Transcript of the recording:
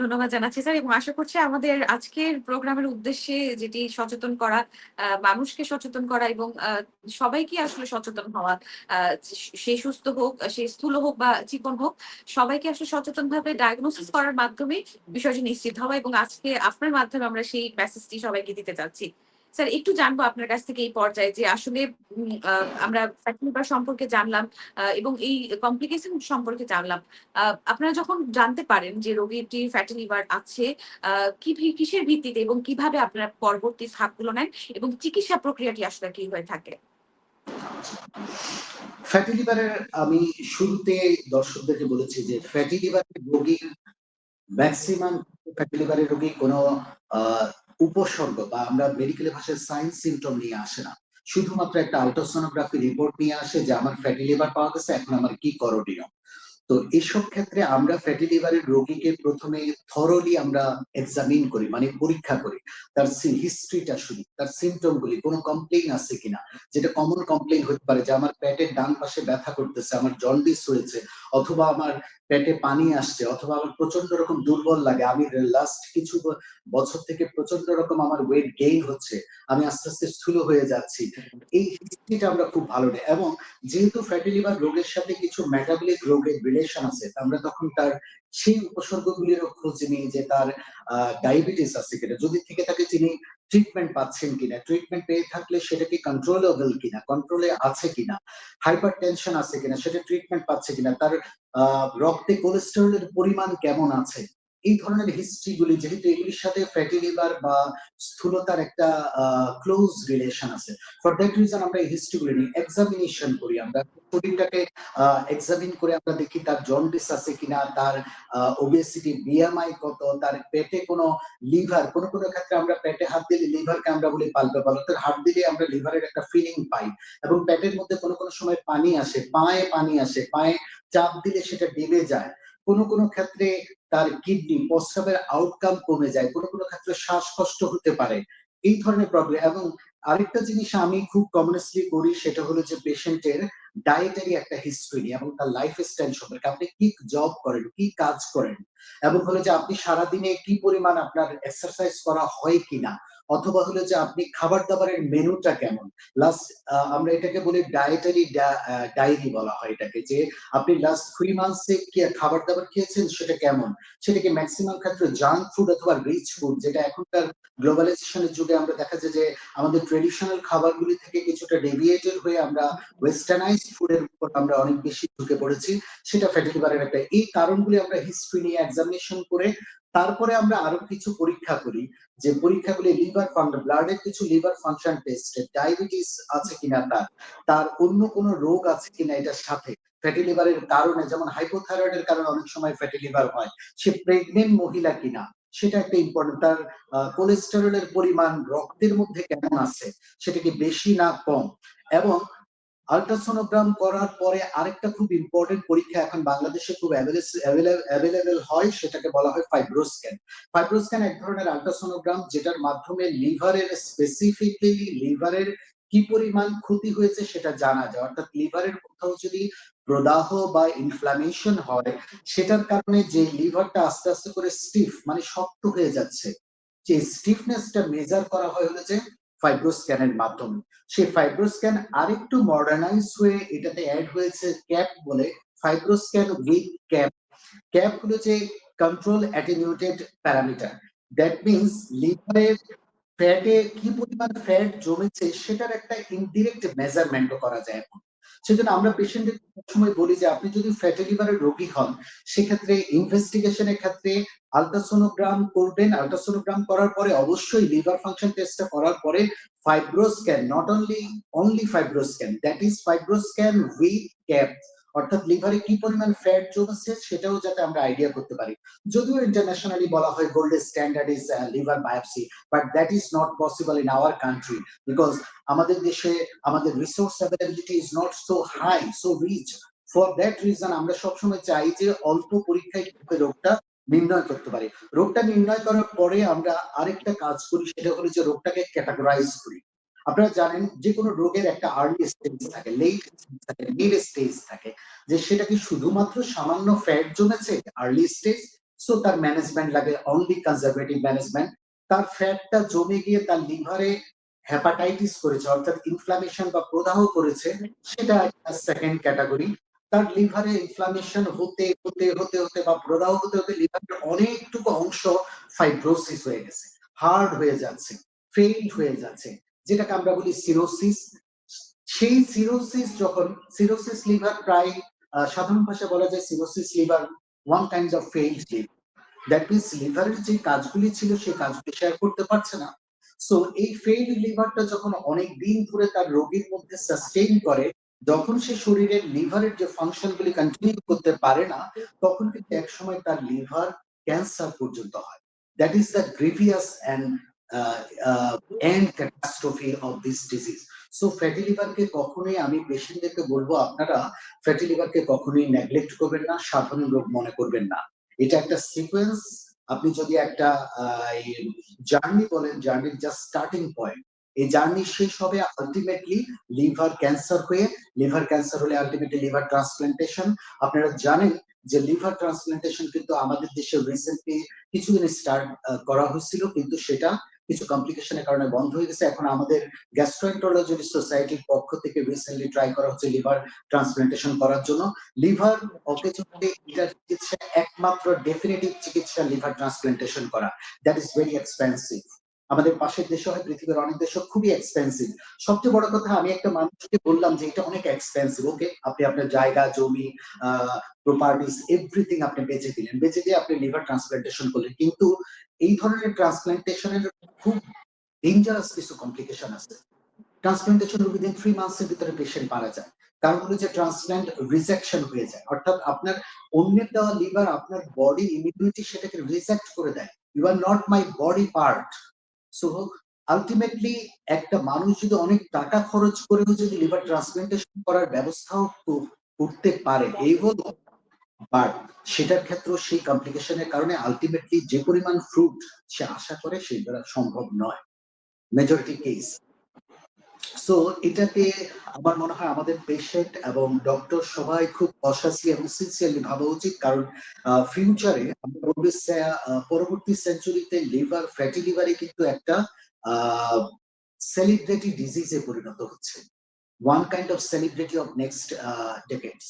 ধন্যবাদ জানাচ্ছি, স্যার। এবং আশা করছি আমাদের আজকের প্রোগ্রামের উদ্দেশ্যে যেটি সচেতন করা মানুষকে সচেতন করা এবং সবাইকে আসলে সচেতন হওয়া সে সুস্থ হোক, সে স্থূল হোক বা চিকন হোক, সবাইকে আসলে সচেতন ভাবে ডায়াগনোসিস করার মাধ্যমে বিষয়টি নিশ্চিত হওয়া এবং আজকে আপনার মাধ্যমে আমরা সেই মেসেজটি সবাইকে দিতে চাচ্ছি। স্যার, একটু জানব আপনার কাছ থেকে এই পর্যায়ে যে আসলে আমরা ফ্যাটি লিভার সম্পর্কে জানলাম এবং এই কমপ্লিকেশন সম্পর্কে জানলাম। আপনারা যখন জানতে পারেন যে রোগীটি ফ্যাটি লিভার আছে কি কিসের ভিত্তিতে এবং কীভাবে আপনারা পরবর্তী ধাপগুলো নেন এবং চিকিৎসা প্রক্রিয়াটি আসলে কি হয়ে থাকে? ফ্যাটি লিভারের আমি শুরুতে দর্শকদেরকে বলেছি যে ফ্যাটি লিভারের রোগীর ম্যাক্সিমাম ফ্যাটি লিভারের রোগী কোনো উপসর্গ বা আমরা মেডিকেল ভাষায় সাইন সিমটম নিয়ে আসে না। শুধুমাত্র একটা আলট্রাসোনোগ্রাফি রিপোর্ট নিয়ে আসে যে আমার ফ্যাটি লিভার পাওয়া গেছে, এখন আমার কি করণীয়? তো এসব ক্ষেত্রে আমরা ফ্যাটি লিভারের রোগীকে প্রথমে থরলি আমরা এক্সামিন করি মানে পরীক্ষা করি। তার হিস্ট্রিটা শুনি, তার সিমটম গুলি কোনো কমপ্লেইন আছে কিনা? যেটা কমন কমপ্লেইন হতে পারে যে, আমার পেটের ডান পাশে ব্যথা করতেছে, আমার জন্ডিস হয়েছে, অথবা আমার পেটে পানি আসছে, অথবা আমার প্রচণ্ড রকম দুর্বল লাগে, আমি লাস্ট কিছু বছর থেকে প্রচণ্ড রকম আমার ওয়েট গেইন হচ্ছে, আমি আস্তে আস্তে স্থূল হয়ে যাচ্ছি। এই হিস্ট্রিটা আমরা খুব ভালো নেই। এবং যেহেতু ফ্যাটি লিভার রোগের সাথে কিছু মেটাবলিক রোগের রিলেশন আছে আমরা তখন তার সেই উপসর্গগুলিরও খোঁজ নিই যে তার ডায়াবেটিস আছে কিনা। যদি থেকে থাকে তিনি ট্রিটমেন্ট পাচ্ছেন কিনা। ট্রিটমেন্ট পেয়ে থাকলে সেটা কি কন্ট্রোলেবল কিনা কন্ট্রোলে আছে কিনা হাইপার টেনশন আছে কিনা, সেটা ট্রিটমেন্ট পাচ্ছে কিনা, তার রক্তে কোলেস্টেরলের পরিমাণ কেমন আছে এই ধরনের হিস্ট্রি গুলি যেহেতু এগুলির সাথে ফ্যাটি লিভার বা স্থূলতার একটা ক্লোজ রিলেশন আছে। ফর দ্যাট রিজন আমরা এই হিস্ট্রি গুলি নিয়ে এক্সামিনেশন করি আমরা। শরীরটাকে এক্সামিন করে আমরা দেখি তার জন্ডিস আছে কিনা, তার ওবেসিটি বিএমআই কত, তার পেটে কোনো লিভার কোনো কোনো ক্ষেত্রে আমরা পেটে হাত দিলে লিভারকে আমরা বলি পালপেবল অর্থাৎ হাত দিলে আমরা লিভারের একটা ফিলিং পাই। এবং পেটের মধ্যে কোনো কোনো সময় পানি আসে, পায়ে পানি আসে, পায়ে চাপ দিলে সেটা ডেবে যায়। কোনো কোনো ক্ষেত্রে তার কিডনি প্রস্রাবের আউটকাম কমে যায়। কোনো কোনো ক্ষেত্রে শ্বাসকষ্ট হতে পারে। এই ধরনের প্রবলেম এবং আরেকটা জিনিস আমি খুব কমনেসলি করি, সেটা হলো যে পেশেন্টের ডায়েটারি একটা হিস্ট্রি নিয়ে এবং তার লাইফ স্টাইল সম্পর্কে। আপনি কি জব করেন, কি কাজ করেন? এবং হলো যে আপনি সারাদিনে কি পরিমাণ আপনার এক্সারসাইজ করা হয় কিনা? অথবা হলো যে আপনি খাবার দাবারের মেনুটা কেমন? লাস্ট আমরা এটাকে বলি ডায়েটারি ডায়েরি বলা হয় এটাকে, যে আপনি লাস্ট থ্রি মান্থসে কি খাবার দাবার খেয়েছেন, সেটা কেমন? সেটাকে ম্যাক্সিমাম ক্ষেত্রে জাঙ্ক ফুড অথবা রিচ ফুড যেটা এখনকার গ্লোবালাইজেশনের যুগে আমরা দেখা যায় যে আমাদের ট্রেডিশনাল খাবারগুলি থেকে কিছুটা ডেভিয়েটেড হয়ে আমরা ওয়েস্টার্নাইজ ফুডের উপর আমরা অনেক বেশি ঢুকে পড়েছি। সেটা ফ্যাটি লিভারের একটা, এই কারণগুলি আমরা হিস্ট্রি নিয়ে এক্সামিনেশন করে তারপরে আমরা আরও কিছু পরীক্ষা করি, যে পরীক্ষাগুলি লিভার ফাংশন ব্লাডের কিছু লিভার ফাংশন টেস্ট, ডায়াবেটিস আছে কিনা তার তার অন্য কোনো রোগ আছে কিনা এটার সাথে, ফ্যাটি লিভারের কারণে, যেমন হাইপোথাইরয়েডের কারণে অনেক সময় ফ্যাটি লিভার হয়, সে প্রেগনেন্ট মহিলা কিনা, সেটা একটা ইম্পর্টেন্ট তার কোলেস্টেরলের পরিমাণ রক্তের মধ্যে কেমন আছে, সেটা কি বেশি না কম, এবং আলট্রাসোনোগ্রাম করার পরে আরেকটা খুব ইম্পর্টেন্ট পরীক্ষা এখন বাংলাদেশে খুব অ্যাভেলেবেল হয়, সেটাকে বলা হয় ফাইব্রোস্ক্যান ফাইব্রোস্ক্যান এক ধরনের আলট্রাসোনোগ্রাম যেটার মাধ্যমে লিভারের স্পেসিফিকলি লিভারের কি পরিমাণ ক্ষতি হয়েছে সেটা জানা যায়। অর্থাৎ লিভারের কোথাও যদি প্রদাহ বা ইনফ্লামেশন হয়, সেটার কারণে যে লিভারটা আস্তে আস্তে করে স্টিফ মানে শক্ত হয়ে যাচ্ছে, যে স্টিফনেসটা মেজার করা হয় হলো যে ফাইব্রোস্ক্যানের মাধ্যমে। সেই ফাইব্রোস্ক্যান আরেকটু মডার্নাইজ হয়ে এটাতে অ্যাড হয়েছে ক্যাপ বলে ফাইব্রোস্ক্যান উইথ ক্যাপ ক্যাপ হলো যে control attenuated parameter that means লিভারের ফ্যাটে কি পরিমাণ ফ্যাট জমেছে সেটার একটা ইনডিরেক্ট মেজারমেন্টও করা যায় এখন। সেজন্য আমরা পেশেন্টের সময় বলি যে, আপনি যদি ফ্যাটি লিভারের রোগী হন, সেক্ষেত্রে ইনভেস্টিগেশনের ক্ষেত্রে আলট্রাসোনোগ্রাম করবেন। আলট্রাসোনোগ্রাম করার পরে অবশ্যই লিভার ফাংশন টেস্টটা করার পরে fibroscan not only only fibroscan that is fibroscan with CAP অর্থাৎ লিভারে কি পরিমাণ ফ্যাট জমেছে সেটাও যাতে আমরা আইডিয়া করতে পারি। যদিও ইন্টারন্যাশনালি বলা হয় gold standard is liver biopsy but that is not possible in our country because আমাদের দেশে আমাদের resource availability is not so high so rich for that reason আমরা সবসময় চাই যে অল্প পরীক্ষায় রোগটা নির্ণয় করতে পারি। রোগটা নির্ণয় করার পরে আমরা আরেকটা কাজ করি, সেটা হলো যে রোগটাকে ক্যাটাগরাইজ করি। আপনারা জানেন যে কোনো রোগের একটা আর্লি স্টেজ থাকে লেট থাকে মিড স্টেজ থাকে, যে সেটা কি শুধুমাত্র সামান্য ফ্যাট জমেছে আর্লি স্টেজ সো তার ম্যানেজমেন্ট লাগে অনলি কনজারভেটিভ ম্যানেজমেন্ট তার ফ্যাটটা জমে গিয়ে তার লিভারে হ্যাপাটাইটিস করেছে, অর্থাৎ ইনফ্লামেশন বা প্রদাহ করেছে, সেটা একটা সেকেন্ড ক্যাটাগরি তার লিভারে ইনফ্লামেশন হতে হতে হতে হতে বা প্রদাহ হতে হতে লিভারের অনেকটুকু অংশ ফাইব্রোসিস হয়ে গেছে হার্ড হয়ে যাচ্ছে ফেইল্ড হয়ে যাচ্ছে। যেটাকে আমরা বলি সিরোসিস সেই সিরোসিস যখন সিরোসিস লিভার প্রায় সাধারণ ভাষায় বলা যায় cirrhosis liver one kind of liver that means লিভারের যে কাজগুলি ছিল, সেই কাজগুলি শেয়ার করতে পারছে না। সো এই ফেইল্ড লিভারটা যখন অনেক দিন ধরে তার রোগীর মধ্যে সাস্টেইন করে, যখন সে শরীরের লিভারের যে ফাংশন গুলি কন্টিনিউ করতে পারে না, তখন কিন্তু এক সময় তার লিভার ক্যান্সার পর্যন্ত হয়। That is the grievous and end catastrophe of this disease so fatty লিভারকে কখনোই আমি পেশেন্টদেরকে বলব, আপনারা ফ্যাটি লিভারকে কখনোই নেগলেক্ট করবেন না, সাধারণ রোগ মনে করবেন না। এটা একটা সিকোয়েন্স আপনি যদি একটা জার্নি বলেন জার্নির জাস্ট স্টার্টিং পয়েন্ট এই জার্নি শেষ হবে আলটিমেটলি লিভার ক্যান্সার হয়ে। লিভার ক্যান্সার হলে আলটিমেটলি লিভার ট্রান্সপ্লান্টেশন আপনারা জানেন যে লিভার ট্রান্সপ্লান্টেশন কিন্তু আমাদের দেশে রিসেন্টলি কিছুদিন স্টার্ট করা হয়েছিল, কিন্তু সেটা কিছু কমপ্লিকেশনের কারণে বন্ধ হয়ে গেছে। এখন আমাদের গ্যাস্ট্রোএন্টারোলজি সোসাইটির পক্ষ থেকে রিসেন্টলি ট্রাই করা হচ্ছে লিভার ট্রান্সপ্লান্টেশন করার জন্য। লিভার অকেজনে চিকিৎসা, একমাত্র ডেফিনেটিভ চিকিৎসা লিভার ট্রান্সপ্লান্টেশন করা। দ্যাট ইজ ভেরি এক্সপেন্সিভ আমাদের পাশের দেশে হয়, পৃথিবীর অনেক দেশে খুবই এক্সপেন্সিভ সবচেয়ে বড় কথা, আমি একটা মানুষকে বললাম যে এটা অনেক এক্সপেন্সিভ ওকে আপনি আপনার জায়গা, জমি প্রপার্টিস এভরিথিং আপনি বেঁচে দিলেন। বেঁচে দিয়ে আপনি লিভার ট্রান্সপ্লান্টেশন করলেন। কিন্তু এই ধরনের ট্রান্সপ্লান্টেশনের খুব ডেঞ্জারাস কিছু কমপ্লিকেশন আছে। ট্রান্সপ্লান্টেশন উইদিন থ্রি মান্থসের ভিতরে পেশেন্ট মারা যায়। কারণ হলো যে ট্রান্সপ্লান্ট রিজেকশন হয়ে যায়। অর্থাৎ আপনার অন্যের দেওয়া লিভার আপনার বডি ইমিউনিটি সেটাকে রিজেক্ট করে দেয়। You are not my body part so ultimately একটা মানুষ যদি অনেক টাকা খরচ করেও যদি লিভার ট্রান্সপ্লান্টেশন করার ব্যবস্থাও করতে পারে, এই হলো বাট সেটার ক্ষেত্রেও সেই কমপ্লিকেশনের কারণে আলটিমেটলি যে পরিমাণ ফ্রুট সে আশা করে সেটা সম্ভব নয়। মেজরিটি কেস সো এটাকে আমার মনে হয় আমাদের পেশেন্ট এবং ডক্টর সবাই খুব কশাসলি এবং সিনসিয়ারলি ভাবা উচিত। কারণ ফিউচারে পরবর্তী সেঞ্চুরিতে লিভার ফ্যাটি লিভারে কিন্তু একটা সেলিব্রিটি ডিজিজে পরিণত হচ্ছে। One kind of celebrity of next decades